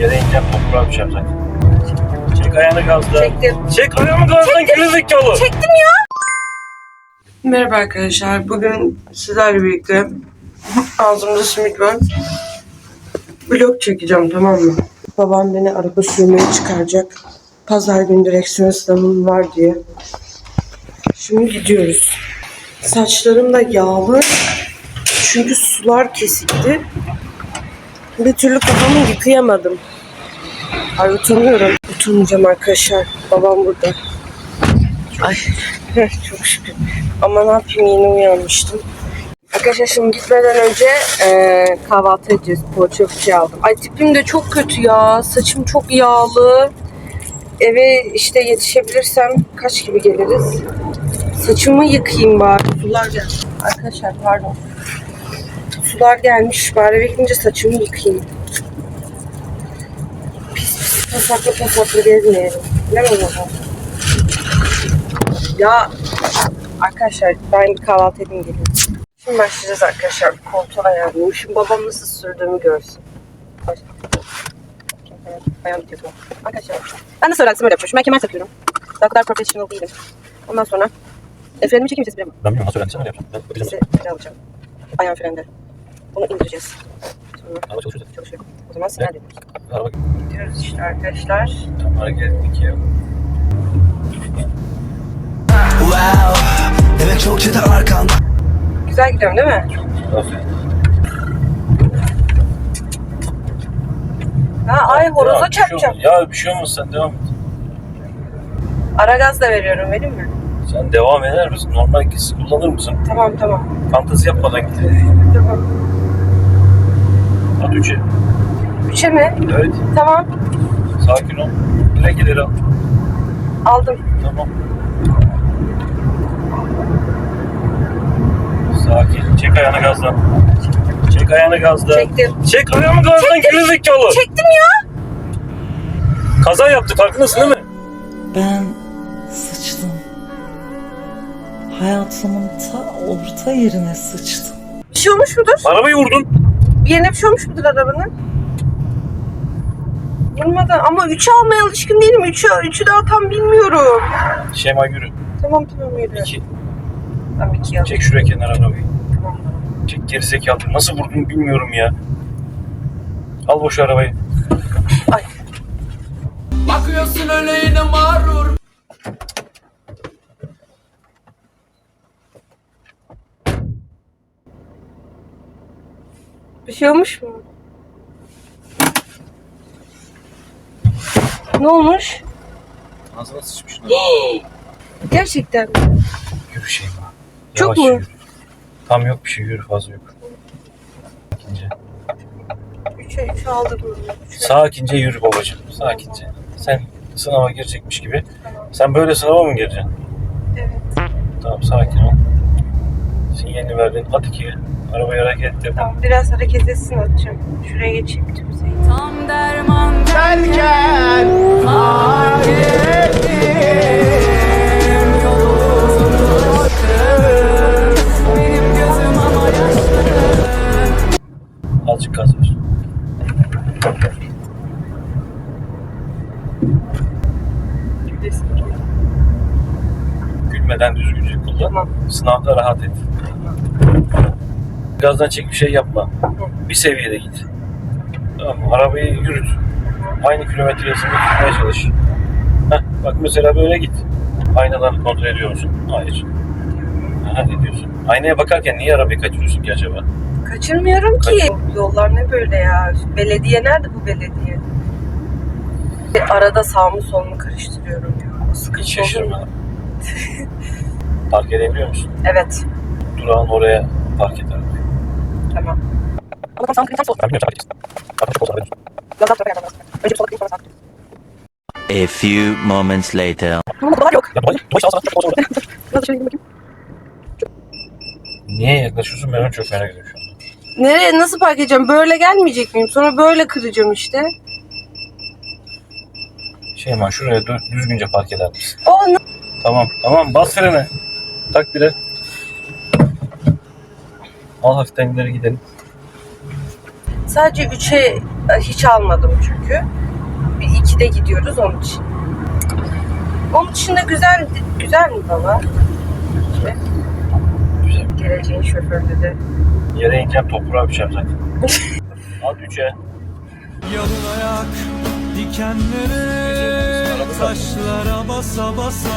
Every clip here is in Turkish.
Yere ineceğim toprağa düşeceğim zaten. Çek ayağını gazla. Çektim. Çek ayağını gazdan gerizekalı. Çektim ya. Merhaba arkadaşlar. Bugün sizlerle birlikte ağzımda simit var. Vlog çekeceğim tamam mı? Babam beni araba sürmeye çıkaracak. Pazar günü direksiyon sınavım var diye. Şimdi gidiyoruz. Saçlarım da yağlı. Çünkü sular kesikti. Bir türlü kafamı yıkayamadım. Ay utanıyorum. Utanmayacağım arkadaşlar. Babam burada. Ay çok şükür. Ama ne yapayım yeni uyanmıştım. Arkadaşlar şimdi gitmeden önce eee, kahvaltı edeceğiz. Poğaça bir şey aldım. Ay tipim de çok kötü ya. Saçım çok yağlı. Eve işte yetişebilirsem kaç gibi geliriz? Saçımı yıkayayım bari. Sular. Arkadaşlar pardon. Sular gelmiş. Bari gidince saçımı yıkayayım. Pis pis pasaklı pasaklı gezmeyelim. Değil mi baba? Ya arkadaşlar ben bir kahvaltı edeyim geleyim. Şimdi başlayacağız arkadaşlar. Koltuğu ayarlayayım. Şimdi babam nasıl sürdüğümü görsün. Ayağım titriyor. Arkadaşlar ben de söylersem öyle yapıyorum. Ben kemer takıyorum. Daha kadar professional değilim. Ondan sonra e, frenimi çekeyim sesi bilemem. Ben bilmiyorum nasıl öğrendiysen öyle yapacağım. Ben bakacağım. Sesi alacağım. Ayağım frende. Bunu indireceğiz. Sonra Araba çalışıyor zaten. çalışıyor. O zaman sinyal veriyoruz. Araba Gidiyoruz işte arkadaşlar. tam hareket ettik ya. Wow Demek çok çete arkanda Güzel gidiyorum değil mi? Aferin. Ha, ay horoza Ya, bir şey çarpacağım. olmaz. Ya bir şey olmaz sen devam et. Ara gaz da veriyorum vereyim mi? Sen devam eder misin? Normal gitsi kullanır mısın? Tamam tamam. Fantezi yapmadan git. Tamam. At üçe. Üçe mi? Evet. Tamam. Sakin ol. Direkt ileri al. Aldım. Tamam. Sakin. Çek ayağını gazdan. Çek ayağını gazdan. Çektim. Çek ayağını gazdan gerizekalı. Çektim ya. Kaza yaptı farkındasın değil mi? Ben sıçtım. Hayatımın ta orta yerine sıçtım. Bir şey olmuş mudur? Arabayı vurdun. Yerine bir şey olmuş mudur arabanın? Vurmadan ama 3'e almaya alışkın değilim. 3'ü, 3'ü daha tam bilmiyorum. Şema yürü. Tamam tamam yürü. İki. Tamam 2 alayım. Çek şuraya kenara arabayı. Tamam. Çek gerizekalı. Nasıl vurdun bilmiyorum ya. Al boş arabayı. Ay. Bakıyorsun öyle yine mağrur Bir şey olmuş mu? Ne olmuş? Ağzına sıçmış. Gerçekten mi? Yürü Şema. Çok mu? yürü. Tam yok bir şey yürü fazla yok. Sakince. 3'e 3 aldım. Üçe- Sakince yürü babacığım. Sakince. Sen sınava girecekmiş gibi. Sen böyle sınava mı gireceksin? Evet. Tamam sakin ol. Sinyalini verdin. At ikiye. Arabayı hareket ettir. Tamam biraz hareket etsin atacağım. Şuraya geçeyim tümseyi. Tam derman Derken benim gözüm ama yaşlı Azıcık gaz ver. Gülmeden düzgünce kullan. Tamam. Sınavda rahat et. Gazdan çek bir şey yapma. Bir seviyede git. Tamam? Arabayı yürüt. Aynı kilometre hızında tutmaya çalış. Heh, bak mesela böyle git. Aynadan kontrol ediyor musun? Hayır. Ha, ne diyorsun? Aynaya bakarken niye arabayı kaçırıyorsun ki acaba? Kaçırmıyorum ki. Yollar ne böyle ya? Belediye nerede bu belediye? E, Arada sağ mı sol mu karıştırıyorum ya. O sıkıntı Hiç olur mu? şaşırma. Park edebiliyor musun? Evet. Durağın oraya park et arabayı. Tamam. Ama tam. Ben bilmiyorum. Zaten çok haberin olsun. Önce bir sonra. A few moments later. Yok. Ya sağ sağ çok şöyle bakayım. Niye yaklaşıyorsun ben çok merak ediyorum şu an. Nereye nasıl park edeceğim? Böyle gelmeyecek miyim? Sonra böyle kıracağım işte. Şeyma şuraya dö- düzgünce park eder misin? O Tamam tamam bas frene. Tak bir de. Al hafiften ileri gidelim. sadece 3'e hiç almadım çünkü. Bir ikide gidiyoruz onun için. Onun dışında güzel güzel mi baba? Güzel. Geleceğin şoförü dedi. Yere ineceğim toprağa düşeceğim zaten. At üçe. Yalın ayak dikenlere Taşlara basa basa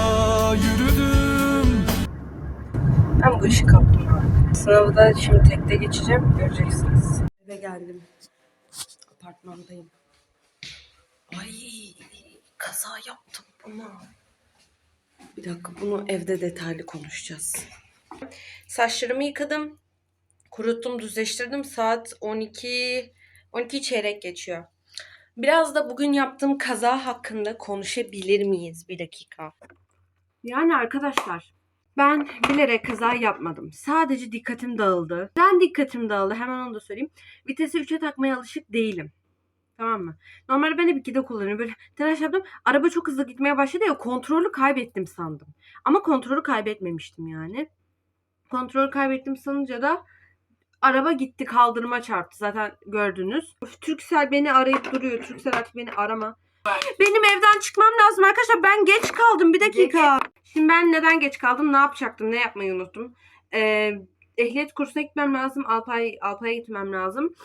yürüdüm Ben bu işi kaptım. Sınavı da şimdi tekte geçeceğim. Göreceksiniz. Eve geldim. Apartmandayım. Ay kaza yaptım ama. Bir dakika bunu evde detaylı konuşacağız. Saçlarımı yıkadım. Kuruttum, düzleştirdim. Saat 12 12 çeyrek geçiyor. Biraz da bugün yaptığım kaza hakkında konuşabilir miyiz? Bir dakika. Yani arkadaşlar ben bilerek kaza yapmadım. Sadece dikkatim dağıldı. Ben dikkatim dağıldı. Hemen onu da söyleyeyim. Vitesi 3'e takmaya alışık değilim. Tamam mı? Normalde ben hep 2'de kullanıyorum. Böyle telaş yaptım. Araba çok hızlı gitmeye başladı ya kontrolü kaybettim sandım. Ama kontrolü kaybetmemiştim yani. Kontrolü kaybettim sanınca da araba gitti kaldırıma çarptı. Zaten gördünüz. Öf, Türksel beni arayıp duruyor. Türksel artık beni arama. Benim evden çıkmam lazım arkadaşlar. Ben geç kaldım. Bir dakika. Şimdi ben neden geç kaldım? Ne yapacaktım? Ne yapmayı unuttum? Ee, ehliyet kursuna gitmem lazım. Alpay, Alpay'a gitmem lazım.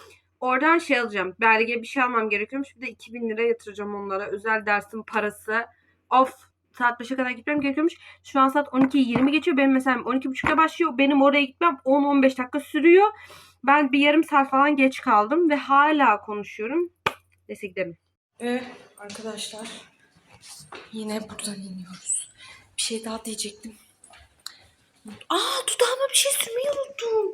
Oradan şey alacağım. Belge bir şey almam gerekiyormuş. Bir de 2000 lira yatıracağım onlara. Özel dersin parası. Of. Saat 5'e kadar gitmem gerekiyormuş. Şu an saat 12'yi 20 geçiyor. Benim mesela 12.30'da başlıyor. Benim oraya gitmem 10-15 dakika sürüyor. Ben bir yarım saat falan geç kaldım. Ve hala konuşuyorum. Neyse gidelim. Ee, arkadaşlar. Yine buradan iniyoruz. Şey daha diyecektim. Aa dudağıma bir şey sürmeyi unuttum.